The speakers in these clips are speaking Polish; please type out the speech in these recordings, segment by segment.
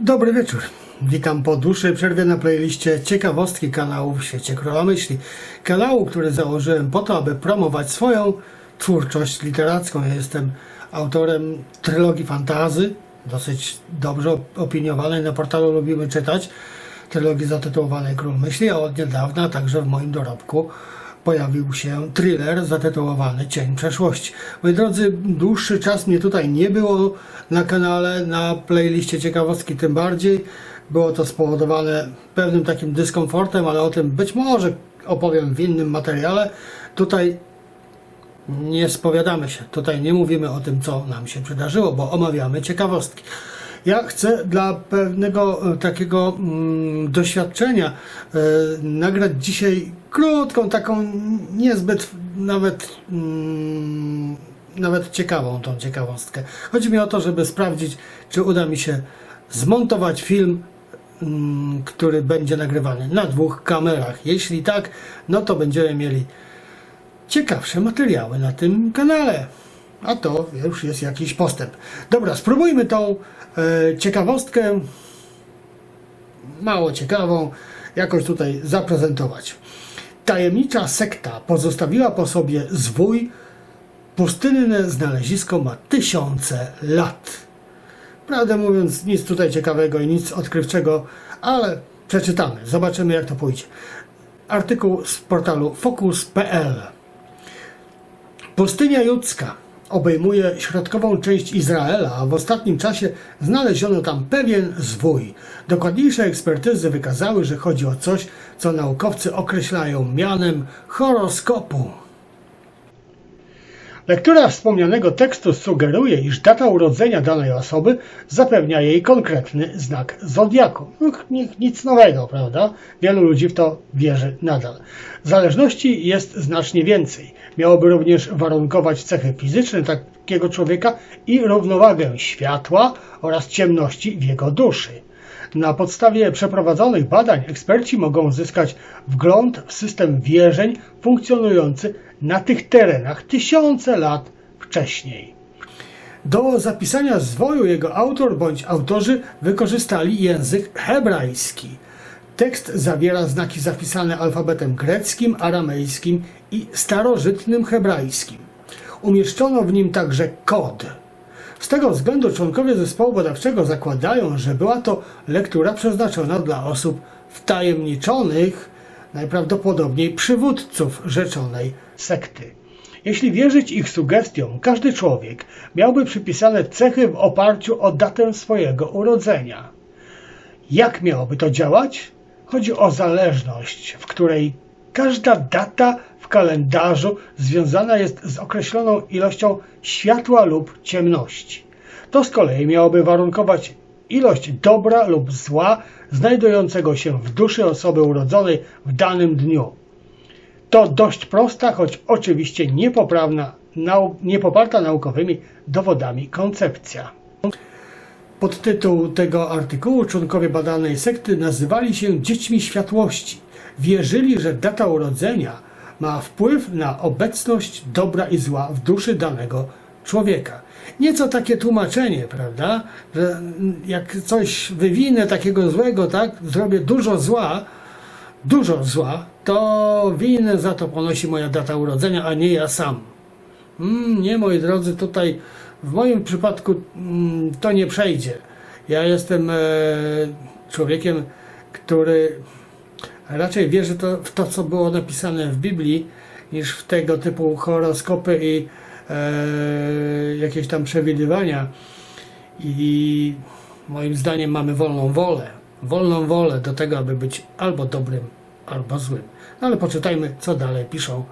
Dobry wieczór. Witam po dłuższej przerwie na playliście ciekawostki kanału w świecie Króla Myśli. Kanału, który założyłem po to, aby promować swoją twórczość literacką. Ja jestem autorem trylogii fantazy, dosyć dobrze opiniowanej na portalu Lubimy Czytać. Trylogii zatytułowanej Król Myśli, a od niedawna także w moim dorobku pojawił się thriller zatytułowany Cień Przeszłości. Moi drodzy, dłuższy czas mnie tutaj nie było na kanale, na playliście ciekawostki tym bardziej. Było to spowodowane pewnym takim dyskomfortem, ale o tym być może opowiem w innym materiale. Tutaj nie spowiadamy się, tutaj nie mówimy o tym, co nam się przydarzyło, bo omawiamy ciekawostki. Ja chcę dla pewnego e, takiego mm, doświadczenia e, nagrać dzisiaj krótką, taką niezbyt nawet, mm, nawet ciekawą tą ciekawostkę. Chodzi mi o to, żeby sprawdzić, czy uda mi się zmontować film, mm, który będzie nagrywany na dwóch kamerach. Jeśli tak, no to będziemy mieli ciekawsze materiały na tym kanale. A to już jest jakiś postęp. Dobra, spróbujmy tą e, ciekawostkę, mało ciekawą, jakoś tutaj zaprezentować. Tajemnicza sekta pozostawiła po sobie zwój. Pustynne znalezisko ma tysiące lat. Prawdę mówiąc, nic tutaj ciekawego i nic odkrywczego, ale przeczytamy, zobaczymy jak to pójdzie. Artykuł z portalu focus.pl Pustynia judzka obejmuje środkową część Izraela, a w ostatnim czasie znaleziono tam pewien zwój. Dokładniejsze ekspertyzy wykazały, że chodzi o coś, co naukowcy określają mianem horoskopu. Lektura wspomnianego tekstu sugeruje, iż data urodzenia danej osoby zapewnia jej konkretny znak zodiaku. No, ni- nic nowego, prawda? Wielu ludzi w to wierzy nadal. Zależności jest znacznie więcej. Miałoby również warunkować cechy fizyczne takiego człowieka i równowagę światła oraz ciemności w jego duszy. Na podstawie przeprowadzonych badań eksperci mogą uzyskać wgląd w system wierzeń funkcjonujący na tych terenach tysiące lat wcześniej. Do zapisania zwoju jego autor bądź autorzy wykorzystali język hebrajski. Tekst zawiera znaki zapisane alfabetem greckim, aramejskim i starożytnym hebrajskim. Umieszczono w nim także kod. Z tego względu członkowie zespołu badawczego zakładają, że była to lektura przeznaczona dla osób wtajemniczonych, najprawdopodobniej przywódców rzeczonej sekty. Jeśli wierzyć ich sugestiom, każdy człowiek miałby przypisane cechy w oparciu o datę swojego urodzenia. Jak miałoby to działać? Chodzi o zależność, w której każda data w kalendarzu związana jest z określoną ilością światła lub ciemności. To z kolei miałoby warunkować ilość dobra lub zła znajdującego się w duszy osoby urodzonej w danym dniu. To dość prosta, choć oczywiście niepoprawna, nau, niepoparta naukowymi dowodami koncepcja. Podtytuł tego artykułu członkowie badanej sekty nazywali się dziećmi światłości. Wierzyli, że data urodzenia ma wpływ na obecność dobra i zła w duszy danego człowieka. Nieco takie tłumaczenie, prawda? Że jak coś wywinę takiego złego, tak, zrobię dużo zła, dużo zła, to winę za to ponosi moja data urodzenia, a nie ja sam. Mm, nie, moi drodzy, tutaj w moim przypadku mm, to nie przejdzie. Ja jestem e, człowiekiem, który raczej wierzy to, w to, co było napisane w Biblii, niż w tego typu horoskopy i e, jakieś tam przewidywania. I moim zdaniem mamy wolną wolę. Wolną wolę do tego, aby być albo dobrym, albo złym. No ale poczytajmy, co dalej piszą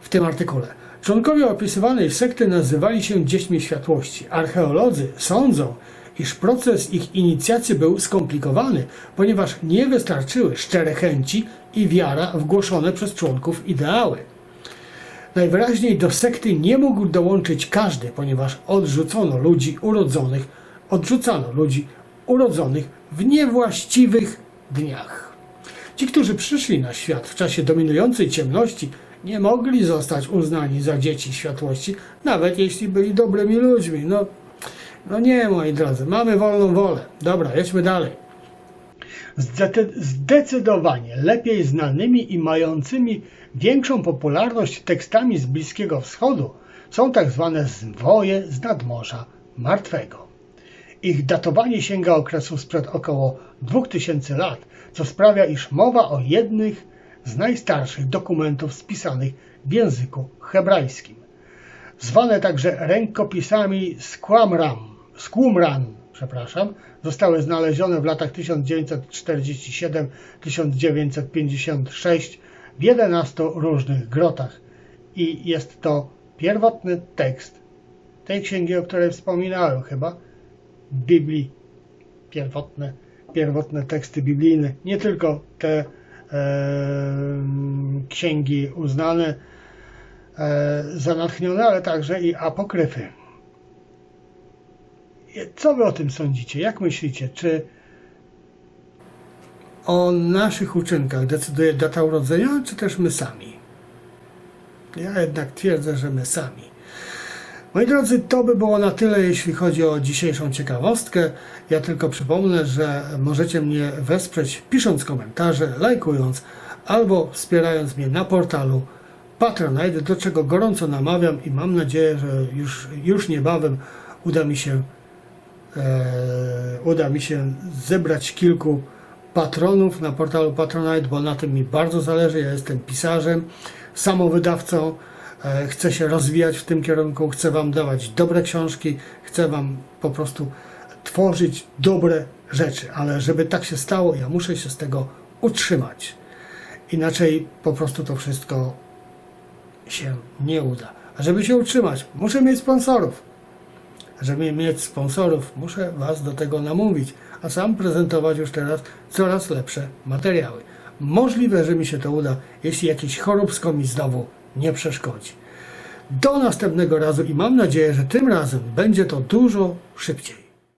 w tym artykule. Członkowie opisywanej sekty nazywali się dziećmi światłości. Archeolodzy sądzą, iż proces ich inicjacji był skomplikowany, ponieważ nie wystarczyły szczere chęci i wiara w przez członków ideały. Najwyraźniej do sekty nie mógł dołączyć każdy, ponieważ odrzucono ludzi urodzonych, odrzucano ludzi urodzonych w niewłaściwych dniach. Ci, którzy przyszli na świat w czasie dominującej ciemności, nie mogli zostać uznani za dzieci światłości, nawet jeśli byli dobrymi ludźmi. No, No nie, moi drodzy, mamy wolną wolę. Dobra, jedźmy dalej. Zdecydowanie lepiej znanymi i mającymi większą popularność tekstami z Bliskiego Wschodu są tak zwane zwoje z nadmorza martwego. Ich datowanie sięga okresu sprzed około 2000 lat, co sprawia, iż mowa o jednych z najstarszych dokumentów spisanych w języku hebrajskim. Zwane także rękopisami Squamram, Squmran, przepraszam, zostały znalezione w latach 1947-1956 w 11 różnych grotach i jest to pierwotny tekst tej księgi, o której wspominałem chyba, Biblii, pierwotne, pierwotne teksty biblijne, nie tylko te e, księgi uznane e, za natchnione, ale także i apokryfy. Co wy o tym sądzicie? Jak myślicie? Czy o naszych uczynkach decyduje data urodzenia, czy też my sami? Ja jednak twierdzę, że my sami. Moi drodzy, to by było na tyle, jeśli chodzi o dzisiejszą ciekawostkę. Ja tylko przypomnę, że możecie mnie wesprzeć pisząc komentarze, lajkując albo wspierając mnie na portalu Patronite, do czego gorąco namawiam i mam nadzieję, że już, już niebawem uda mi się uda mi się zebrać kilku patronów na portalu Patronite, bo na tym mi bardzo zależy. Ja jestem pisarzem, samowydawcą, e, chcę się rozwijać w tym kierunku, chcę Wam dawać dobre książki, chcę Wam po prostu tworzyć dobre rzeczy, ale żeby tak się stało, ja muszę się z tego utrzymać. Inaczej po prostu to wszystko się nie uda. A żeby się utrzymać, muszę mieć sponsorów. Żeby mieć sponsorów, muszę Was do tego namówić, a sam prezentować już teraz coraz lepsze materiały. Możliwe, że mi się to uda, jeśli jakieś choróbsko mi znowu nie przeszkodzi. Do następnego razu i mam nadzieję, że tym razem będzie to dużo szybciej.